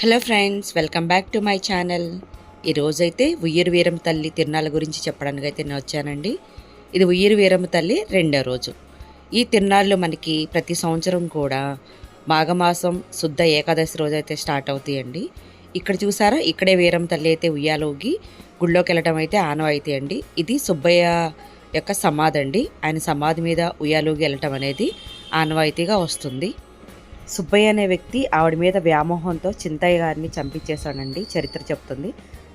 Hello friends welcome back to my channel. ఈరోజైతే ఉయ్యూరు వీరం తల్లి తిరునాళ్ళ గురించి చెప్పడానికి అయితే నేను వచ్చానండి. ఇది ఉయ్యూరు వీరమ్మ తల్లి రెండో రోజు. ఈ తిరునాళ్ళు మనకి ప్రతి సంవత్సరం కూడా మాఘమాసం శుద్ధ ఏకాదశి రోజు అయితే స్టార్ట్ అవుతాయండి. ఇక్కడ చూసారా ఇక్కడే వీరమ్మ తల్లి అయితే ఉయ్యాలోకి గుళ్ళోకి వెళ్ళటం అయితే ఆనవాయితీ అండి ఇది సుబ్బయ్య యొక్క సమాధి అండి. ఆయన సమాధి మీద ఉయ్యాలోకి వెళ్ళటం అనేది ఆనవాయితీగా వస్తుంది. సుబ్బయ్య అనే వ్యక్తి ఆవిడ మీద వ్యామోహంతో చింతయ్య గారిని చంపించేశాడండి చరిత్ర చెప్తుంది.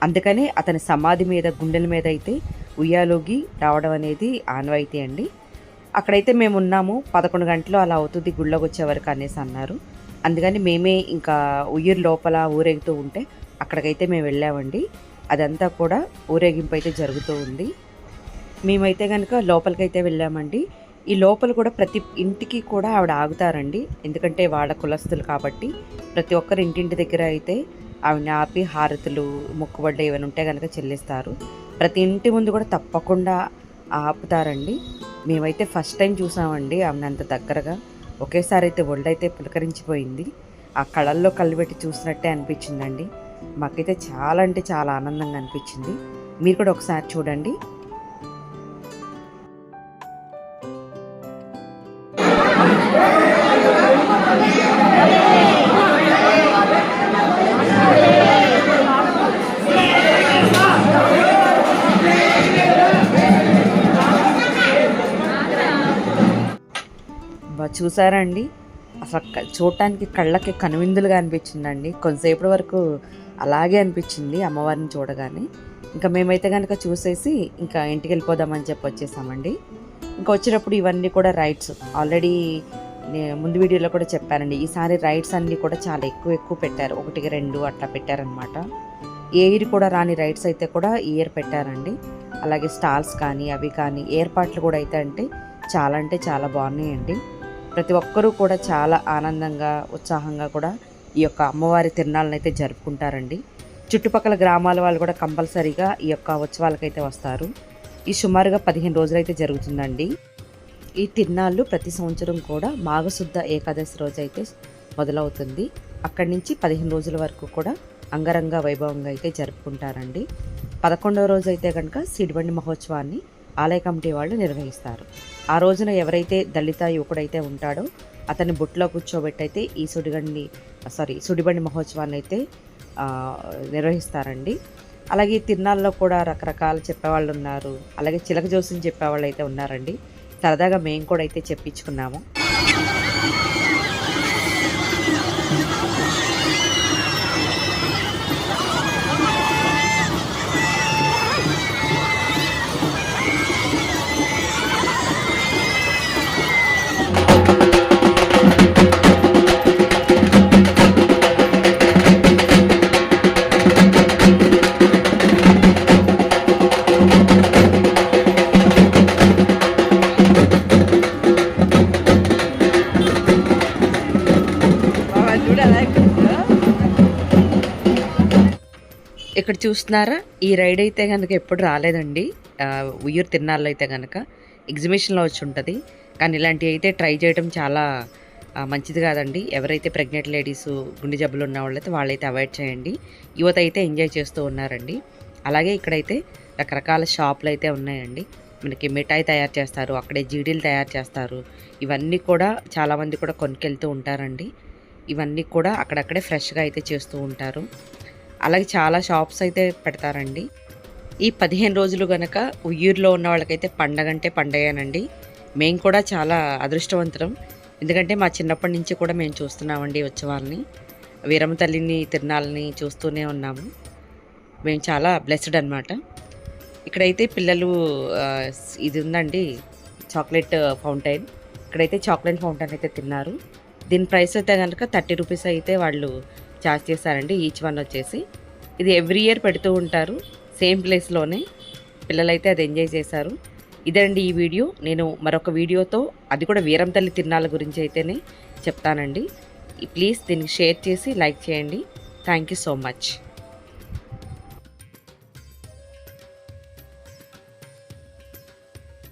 అందుకనే అతని సమాధి మీద గుండెల మీద అయితే ఉయ్యాలోగి రావడం అనేది ఆనవాయితీ అండి. అక్కడైతే మేము ఉన్నాము పదకొండు గంటలు అలా అవుతుంది గుళ్ళోకి వచ్చే వరకు అనేసి అన్నారు. అందుకని మేమే ఇంకా ఉయ్యూరు లోపల ఊరేగుతూ ఉంటే అక్కడికైతే మేము వెళ్ళామండి. అదంతా కూడా ఊరేగింపు అయితే జరుగుతూ ఉంది. మేమైతే కనుక లోపలికైతే వెళ్ళామండి. ఈ లోపల కూడా ప్రతి ఇంటికి కూడా ఆవిడ ఆగుతారండి. ఎందుకంటే వాళ్ళ కులస్తులు కాబట్టి ప్రతి ఒక్కరి ఇంటింటి దగ్గర అయితే ఆవిడని ఆపి హారతులు మొక్కుబడ్డ ఏమైనా ఉంటే కనుక చెల్లిస్తారు. ప్రతి ఇంటి ముందు కూడా తప్పకుండా ఆపుతారండి. మేమైతే ఫస్ట్ టైం చూసామండి ఆమెను అంత దగ్గరగా. ఒకేసారి అయితే ఒళ్ళైతే పులకరించిపోయింది. ఆ కళల్లో కళ్ళు పెట్టి చూసినట్టే అనిపించిందండి. మాకైతే చాలా అంటే చాలా ఆనందంగా అనిపించింది. మీరు కూడా ఒకసారి చూడండి. అబ్బా చూసారా అండి అసలు చూడటానికి కళ్ళకి కనువిందులుగా అనిపించిందండి. కొంతసేపటి వరకు అలాగే అనిపించింది అమ్మవారిని చూడగానే. ఇంకా మేమైతే కనుక చూసేసి ఇంకా ఇంటికి వెళ్ళిపోదామని చెప్పి వచ్చేసామండి. ఇంకా వచ్చేటప్పుడు ఇవన్నీ కూడా రైడ్స్ ఆల్రెడీ ముందు వీడియోలో కూడా చెప్పానండి. ఈసారి రైడ్స్ అన్నీ కూడా చాలా ఎక్కువ ఎక్కువ పెట్టారు. ఒకటికి రెండు అట్లా పెట్టారనమాట ఎయిర్ కూడా రాని రైడ్స్ అయితే కూడా ఈ ఇయర్ పెట్టారండి. అలాగే స్టాల్స్ కానీ అవి కానీ ఏర్పాట్లు కూడా అయితే అంటే చాలా అంటే చాలా బాగున్నాయండి. ప్రతి ఒక్కరూ కూడా చాలా ఆనందంగా ఉత్సాహంగా కూడా ఈ యొక్క అమ్మవారి తిరునాళ్ళని అయితే జరుపుకుంటారండి. చుట్టుపక్కల గ్రామాల వాళ్ళు కూడా కంపల్సరీగా ఈ యొక్క ఉత్సవాలకైతే వస్తారు. ఈ సుమారుగా పదిహేను రోజులైతే జరుగుతుందండి. ఈ తిరునాళ్ళు ప్రతి సంవత్సరం కూడా మాఘశుద్ధ ఏకాదశి రోజు అయితే మొదలవుతుంది. అక్కడి నుంచి పదిహేను రోజుల వరకు కూడా అంగరంగ వైభవంగా అయితే జరుపుకుంటారండి. పదకొండవ రోజు అయితే కనుక సిడిబండి మహోత్సవాన్ని ఆలయ కమిటీ వాళ్ళు నిర్వహిస్తారు. ఆ రోజున ఎవరైతే దళిత యువకుడైతే ఉంటాడో అతన్ని బుట్లో కూర్చోబెట్టి అయితే ఈ సుడిగండి సారీ సుడిబండి మహోత్సవాన్ని అయితే నిర్వహిస్తారండి. అలాగే ఈ తిరునాళ్ళలో కూడా రకరకాల చెప్పేవాళ్ళు ఉన్నారు. అలాగే చిలక జోసిని చెప్పేవాళ్ళు అయితే ఉన్నారండి. సరదాగా మేము కూడా అయితే చెప్పించుకున్నాము. ఇక్కడ చూస్తున్నారా? ఈ రైడ్ అయితే కనుక ఎప్పుడు రాలేదండి. ఉయ్యూరు తిరునాళ్ళు అయితే కనుక ఎగ్జిబిషన్లో వచ్చి ఉంటుంది. కానీ ఇలాంటివి అయితే ట్రై చేయడం చాలా మంచిది కాదండి. ఎవరైతే ప్రెగ్నెంట్ లేడీస్ గుండె జబ్బులు ఉన్న వాళ్ళైతే వాళ్ళైతే అవాయిడ్ చేయండి. యువత అయితే ఎంజాయ్ చేస్తూ ఉన్నారండి. అలాగే ఇక్కడైతే రకరకాల షాపులు అయితే ఉన్నాయండి. మనకి మిఠాయి తయారు చేస్తారు అక్కడే జీడీలు తయారు చేస్తారు. ఇవన్నీ కూడా చాలామంది కూడా కొనుక్కెళ్తూ ఉంటారండి. ఇవన్నీ కూడా అక్కడక్కడే ఫ్రెష్గా అయితే చేస్తూ ఉంటారు. అలాగే చాలా షాప్స్ అయితే పెడతారండి. ఈ పదిహేను రోజులు గనక ఉయ్యూరులో ఉన్న వాళ్ళకైతే పండగ అంటే పండగేనండి. మేము కూడా చాలా అదృష్టవంతరం ఎందుకంటే మా చిన్నప్పటి నుంచి కూడా మేము చూస్తున్నామండి ఉత్సవాలని. వీరమ్మ తల్లిని తిరునాళ్ళని చూస్తూనే ఉన్నాము. మేము చాలా బ్లెస్డ్ అనమాట ఇక్కడైతే పిల్లలు ఇది ఉందండి చాక్లెట్ ఫౌంటైన్. ఇక్కడైతే చాక్లెట్ ఫౌంటైన్ అయితే తిన్నారు. దీని ప్రైస్ అయితే కనుక థర్టీ రూపీస్ అయితే వాళ్ళు ఛార్జ్ చేశారండి ఈచ్ వన్ వచ్చేసి. ఇది ఎవ్రీ ఇయర్ పెడుతూ ఉంటారు సేమ్ ప్లేస్లోనే పిల్లలైతే అది ఎంజాయ్ చేశారు. ఇదండి ఈ వీడియో. నేను మరొక వీడియోతో అది కూడా వీరం తల్లి తిరునాళ్ళ గురించి అయితేనే చెప్తానండి. ప్లీజ్ దీనికి షేర్ చేసి లైక్ చేయండి. Thank you so much